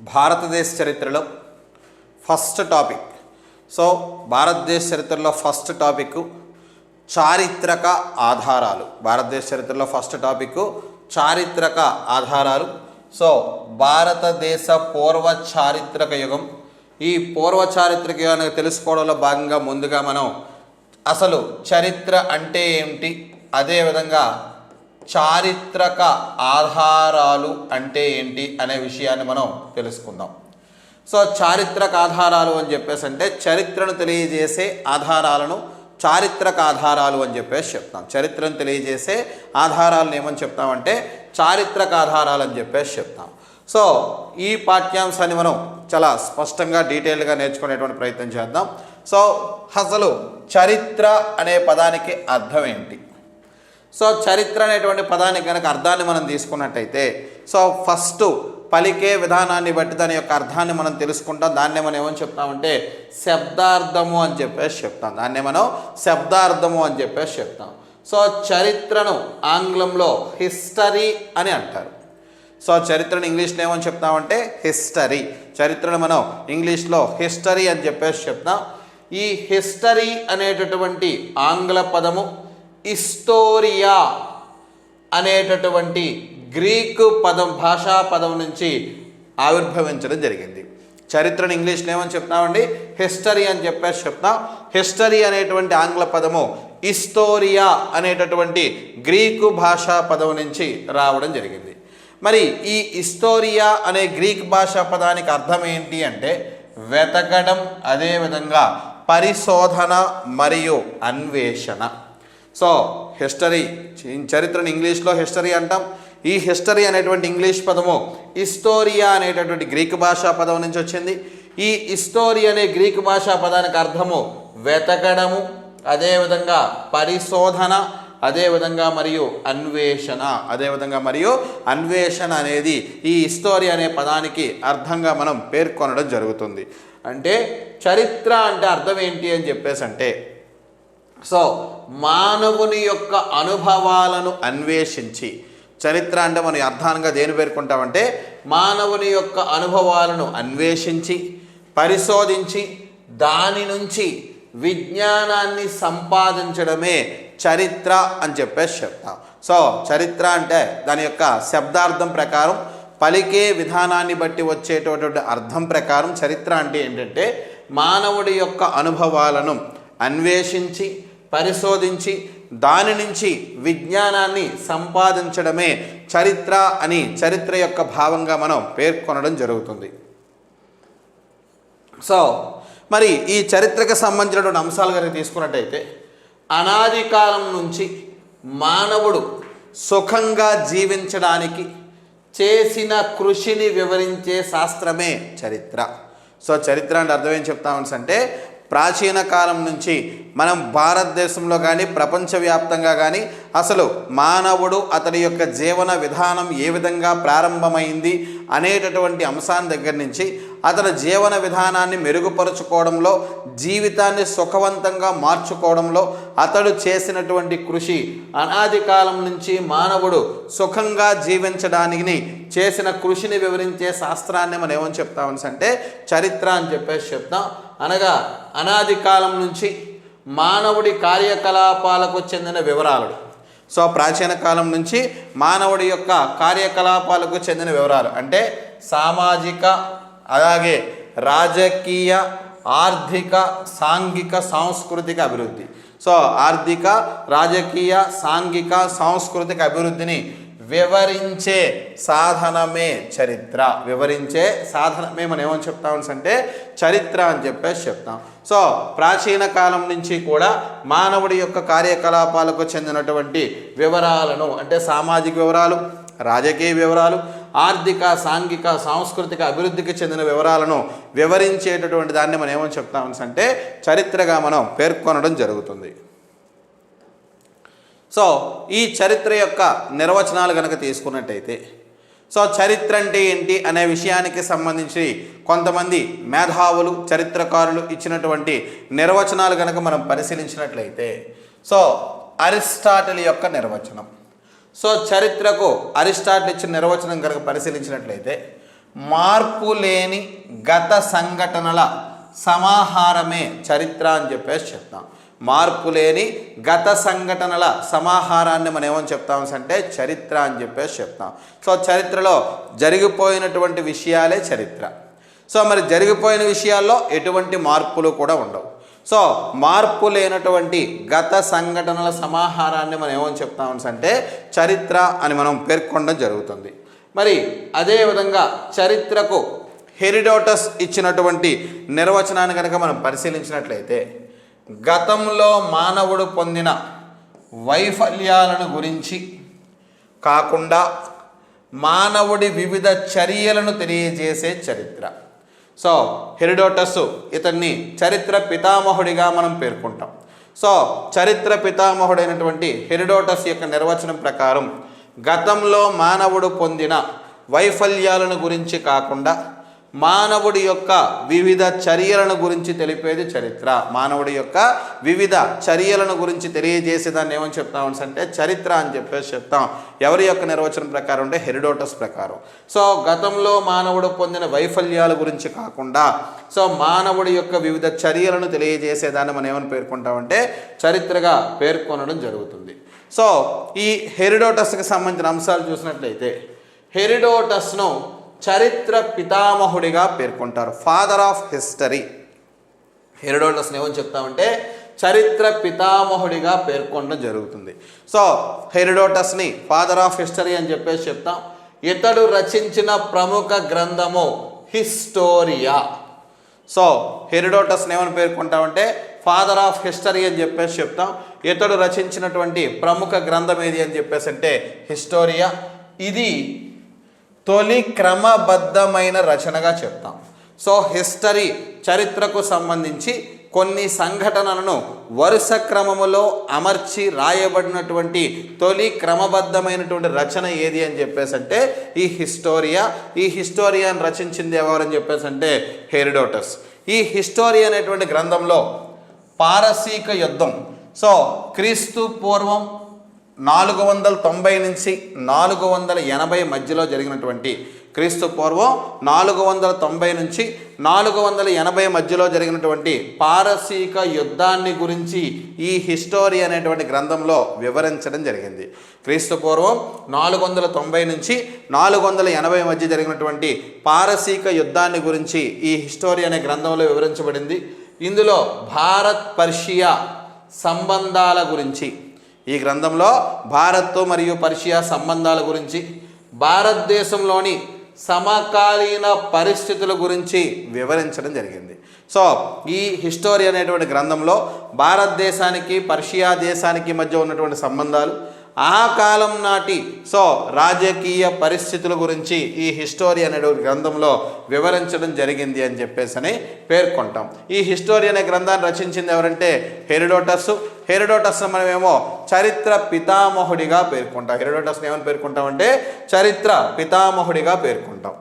భారతదేశ చరిత్రలో first topic. So భారతదేశ చరిత్రలో ఫస్ట్ టాపిక్ చారిత్రక ఆధారాలు. భారతదేశ చరిత్రలో ఫస్ట్ టాపిక్ చారిత్రక ఆధారాలు. సో భారతదేశ పూర్వ చారిత్రక యుగం. ఈ పూర్వ చారిత్రక యుగాన్ని తెలుసుకోవడంలో భాగంగా ముందుగా మనం అసలు చరిత్ర అంటే ఏమిటి? అదేవిధంగా చారిత్రక ఆధారాలు అంటే ఏంటి అనే విషయాన్ని మనం తెలుసుకుందాం. సో చారిత్రక ఆధారాలు అని చెప్పేసి అంటే చరిత్రను తెలియజేసే ఆధారాలను చారిత్రక ఆధారాలు అని చెప్పేసి చెప్తాం. చరిత్రను తెలియజేసే ఆధారాలను ఏమని చెప్తామంటే చారిత్రక ఆధారాలు అని చెప్పేసి చెప్తాం. సో ఈ పాఠ్యాంశాన్ని మనం చాలా స్పష్టంగా డీటెయిల్గా నేర్చుకునేటువంటి ప్రయత్నం చేద్దాం. సో అసలు చరిత్ర అనే పదానికి అర్థం ఏంటి? సో చరిత్ర అనేటువంటి పదానికి కనుక అర్థాన్ని మనం తీసుకున్నట్టయితే సో ఫస్ట్ పలికే విధానాన్ని బట్టి దాని యొక్క అర్థాన్ని మనం తెలుసుకుంటాం. దాన్నే మనం ఏమని చెప్తామంటే శబ్దార్థము అని చెప్పేసి చెప్తాం. దాన్నే మనం శబ్దార్థము అని చెప్పేసి చెప్తాం. సో చరిత్రను ఆంగ్లంలో హిస్టరీ అని అంటారు. సో చరిత్రను ఇంగ్లీష్లో ఏమని చెప్తామంటే హిస్టరీ. చరిత్రను మనం ఇంగ్లీష్లో హిస్టరీ అని చెప్పేసి చెప్తాం. ఈ హిస్టరీ అనేటటువంటి ఆంగ్ల పదము ఇస్తోరియా అనేటటువంటి గ్రీకు పదం భాషా పదం నుంచి ఆవిర్భవించడం జరిగింది. చరిత్రను ఇంగ్లీష్లో ఏమని చెప్తామండి హిస్టరీ అని చెప్పేసి చెప్తాం. హిస్టరీ అనేటువంటి ఆంగ్ల పదము ఇస్తోరియా అనేటటువంటి గ్రీకు భాషా పదం నుంచి రావడం జరిగింది. మరి ఈ ఇస్తోరియా అనే గ్రీక్ భాషా పదానికి అర్థం ఏంటి అంటే వెతకడం అదేవిధంగా పరిశోధన మరియు అన్వేషణ. సో హిస్టరీ చరిత్రను ఇంగ్లీష్లో హిస్టరీ అంటాం. ఈ హిస్టరీ అనేటువంటి ఇంగ్లీష్ పదము ఇస్టోరియా అనేటటువంటి గ్రీక్ భాషా పదం నుంచి వచ్చింది. ఈ ఇస్టోరీ అనే గ్రీక్ భాషా పదానికి అర్థము వెతకడము అదేవిధంగా పరిశోధన అదేవిధంగా మరియు అన్వేషణ అదేవిధంగా మరియు అన్వేషణ అనేది ఈ హిస్టోరీ అనే పదానికి అర్థంగా మనం పేర్కొనడం జరుగుతుంది. అంటే చరిత్ర అంటే అర్థం ఏంటి అని చెప్పేసి అంటే సో మానవుని యొక్క అనుభవాలను అన్వేషించి చరిత్ర అంటే మనం అర్థానంగా దేని పేర్కొంటామంటే మానవుని యొక్క అనుభవాలను అన్వేషించి పరిశోధించి దాని నుంచి విజ్ఞానాన్ని సంపాదించడమే చరిత్ర అని చెప్పేసి చెప్తాం. సో చరిత్ర అంటే దాని యొక్క శబ్దార్థం ప్రకారం పలికే విధానాన్ని బట్టి వచ్చేటటువంటి అర్థం ప్రకారం చరిత్ర అంటే ఏంటంటే మానవుడి యొక్క అనుభవాలను అన్వేషించి పరిశోధించి దాని నుంచి విజ్ఞానాన్ని సంపాదించడమే చరిత్ర అని చరిత్ర యొక్క భావంగా మనం పేర్కొనడం జరుగుతుంది. సో మరి ఈ చరిత్రకు సంబంధించినటువంటి అంశాలు కనుక తీసుకున్నట్టయితే అనాది కాలం నుంచి మానవుడు సుఖంగా జీవించడానికి చేసిన కృషిని వివరించే శాస్త్రమే చరిత్ర. సో చరిత్ర అంటే అర్థం ఏం చెప్తామని అంటే ప్రాచీన కాలం నుంచి మనం భారతదేశంలో కానీ ప్రపంచవ్యాప్తంగా కానీ అసలు మానవుడు అతడి యొక్క జీవన విధానం ఏ విధంగా ప్రారంభమైంది అనేటటువంటి అంశాన్ని దగ్గర నుంచి అతని జీవన విధానాన్ని మెరుగుపరుచుకోవడంలో జీవితాన్ని సుఖవంతంగా మార్చుకోవడంలో అతడు చేసినటువంటి కృషి అనాది కాలం నుంచి మానవుడు సుఖంగా జీవించడానికి చేసిన కృషిని వివరించే శాస్త్రాన్ని మనం ఏమని చెప్తామని అంటే చరిత్ర అని చెప్పేసి చెప్తాం అనగా అనాది కాలం నుంచి మానవుడి కార్యకలాపాలకు చెందిన వివరాలు. సో ప్రాచీన కాలం నుంచి మానవుడి యొక్క కార్యకలాపాలకు చెందిన వివరాలు. అంటే సామాజిక అలాగే రాజకీయ ఆర్థిక సాంఘిక సాంస్కృతిక అభివృద్ధి. సో ఆర్థిక రాజకీయ సాంఘిక సాంస్కృతిక అభివృద్ధిని వివరించే సాధనమే చరిత్ర. వివరించే సాధనమే మనం ఏమని చెప్తామని అంటే చరిత్ర అని చెప్పేసి చెప్తాం. సో ప్రాచీన కాలం నుంచి కూడా మానవుడి యొక్క కార్యకలాపాలకు చెందినటువంటి వివరాలను అంటే సామాజిక వివరాలు రాజకీయ వివరాలు ఆర్థిక సాంఘిక సాంస్కృతిక అభివృద్ధికి చెందిన వివరాలను వివరించేటటువంటి దాన్ని మనం ఏమని చెప్తామని అంటే చరిత్రగా మనం పేర్కొనడం జరుగుతుంది. సో ఈ చరిత్ర యొక్క నిర్వచనాలు కనుక తీసుకున్నట్టయితే సో చరిత్ర అంటే ఏంటి అనే విషయానికి సంబంధించి కొంతమంది మేధావులు చరిత్రకారులు ఇచ్చినటువంటి నిర్వచనాలు కనుక మనం పరిశీలించినట్లయితే సో అరిస్టాటిల్ యొక్క నిర్వచనం. సో చరిత్రకు అరిస్టాటిల్ ఇచ్చిన నిర్వచనం కనుక పరిశీలించినట్లయితే మార్పు లేని గత సంఘటనల సమాహారమే చరిత్ర అని చెప్పేసి చెప్తాం. మార్పు లేని గత సంఘటనల సమాహారాన్ని మనం ఏమని చెప్తాం అంటే చరిత్ర అని చెప్పేసి చెప్తాం. సో చరిత్రలో జరిగిపోయినటువంటి విషయాలే చరిత్ర. సో మరి జరిగిపోయిన విషయాల్లో ఎటువంటి మార్పులు కూడా ఉండవు. సో మార్పు లేనటువంటి గత సంఘటనల సమాహారాన్ని మనం ఏమని చెప్తాం అంటే చరిత్ర అని మనం పేర్కొనడం జరుగుతుంది. మరి అదేవిధంగా చరిత్రకు హెరిడోటస్ ఇచ్చినటువంటి నిర్వచనాన్ని కనుక మనం పరిశీలించినట్లయితే గతంలో మానవుడు పొందిన వైఫల్యాలను గురించి కాకుండా మానవుడి వివిధ చర్యలను తెలియజేసే చరిత్ర. సో హెరిడోటస్ ఇతన్ని చరిత్ర పితామహుడిగా మనం పేర్కొంటాం. సో చరిత్ర పితామహుడైనటువంటి హెరిడోటస్ యొక్క నిర్వచనం ప్రకారం గతంలో మానవుడు పొందిన వైఫల్యాలను గురించి కాకుండా మానవుడి యొక్క వివిధ చర్యలను గురించి తెలిపేది చరిత్ర. మానవుడి యొక్క వివిధ చర్యలను గురించి తెలియజేసే దాన్ని ఏమని చెప్తాం అంటే చరిత్ర అని చెప్పేసి చెప్తాం. ఎవరి యొక్క నిర్వచనం ప్రకారం అంటే హెరిడోటస్ ప్రకారం. సో గతంలో మానవుడు పొందిన వైఫల్యాల గురించి కాకుండా సో మానవుడి యొక్క వివిధ చర్యలను తెలియజేసేదాన్ని మనం ఏమని పేర్కొంటామంటే చరిత్రగా పేర్కొనడం జరుగుతుంది. సో ఈ హెరిడోటస్కి సంబంధించిన అంశాలు చూసినట్లయితే హెరిడోటస్ను చరిత్ర పితామహుడిగా పేర్కొంటారు. ఫాదర్ ఆఫ్ హిస్టరీ హెరిడోటస్ని ఏమని చెప్తామంటే చరిత్ర పితామహుడిగా పేర్కొనడం జరుగుతుంది. సో హెరిడోటస్ని ఫాదర్ ఆఫ్ హిస్టరీ అని చెప్పేసి చెప్తాం. ఇతడు రచించిన ప్రముఖ గ్రంథము హిస్టోరియా సో హెరిడోటస్ని ఏమని పేర్కొంటామంటే ఫాదర్ ఆఫ్ హిస్టరీ అని చెప్పేసి చెప్తాం. ఇతడు రచించినటువంటి ప్రముఖ గ్రంథం ఏది అని చెప్పేసి అంటే హిస్టోరియా ఇది తొలి క్రమబద్ధమైన రచనగా చెప్తాం. సో హిస్టరీ చరిత్రకు సంబంధించి కొన్ని సంఘటనలను వరుస క్రమములో అమర్చి రాయబడినటువంటి తొలి క్రమబద్ధమైనటువంటి రచన ఏది అని చెప్పేసి అంటే ఈ హిస్టోరియా. ఈ హిస్టోరియాని రచించింది ఎవరని చెప్పేసి అంటే హెరిడోటస్. ఈ హిస్టోరియా అనేటువంటి గ్రంథంలో పారసీక యుద్ధం. సో క్రీస్తు పూర్వం నాలుగు వందల తొంభై నుంచి నాలుగు వందల ఎనభై మధ్యలో జరిగినటువంటి క్రీస్తు పూర్వం నాలుగు వందల తొంభై నుంచి నాలుగు వందల ఎనభై మధ్యలో జరిగినటువంటి పారసీక యుద్ధాన్ని గురించి ఈ హిస్టోరీ అనేటువంటి గ్రంథంలో వివరించడం జరిగింది. క్రీస్తు పూర్వం నాలుగు వందల తొంభై నుంచి నాలుగు వందల ఎనభై మధ్య జరిగినటువంటి పారసీక యుద్ధాన్ని గురించి ఈ హిస్టోరీ అనే గ్రంథంలో వివరించబడింది. ఇందులో భారత్ పర్షియా సంబంధాల గురించి ఈ గ్రంథంలో భారత్ మరియు పర్షియా సంబంధాల గురించి భారతదేశంలోని సమకాలీన పరిస్థితుల గురించి వివరించడం జరిగింది. సో ఈ హిస్టోరీ అనేటువంటి గ్రంథంలో భారతదేశానికి పర్షియా దేశానికి మధ్య ఉన్నటువంటి సంబంధాలు ఆ కాలం నాటి సో రాజకీయ పరిస్థితుల గురించి ఈ హిస్టోరీ అనే గ్రంథంలో వివరించడం జరిగింది అని చెప్పేసి అని పేర్కొంటాం. ఈ హిస్టోరీ అనే గ్రంథాన్ని రచించింది ఎవరంటే హెరిడోటస్. హెరిడోటస్ మనమేమో చరిత్ర పితామహుడిగా పేర్కొంటాం. హెరిడోటస్ని ఏమని పేర్కొంటామంటే చరిత్ర పితామహుడిగా పేర్కొంటాం.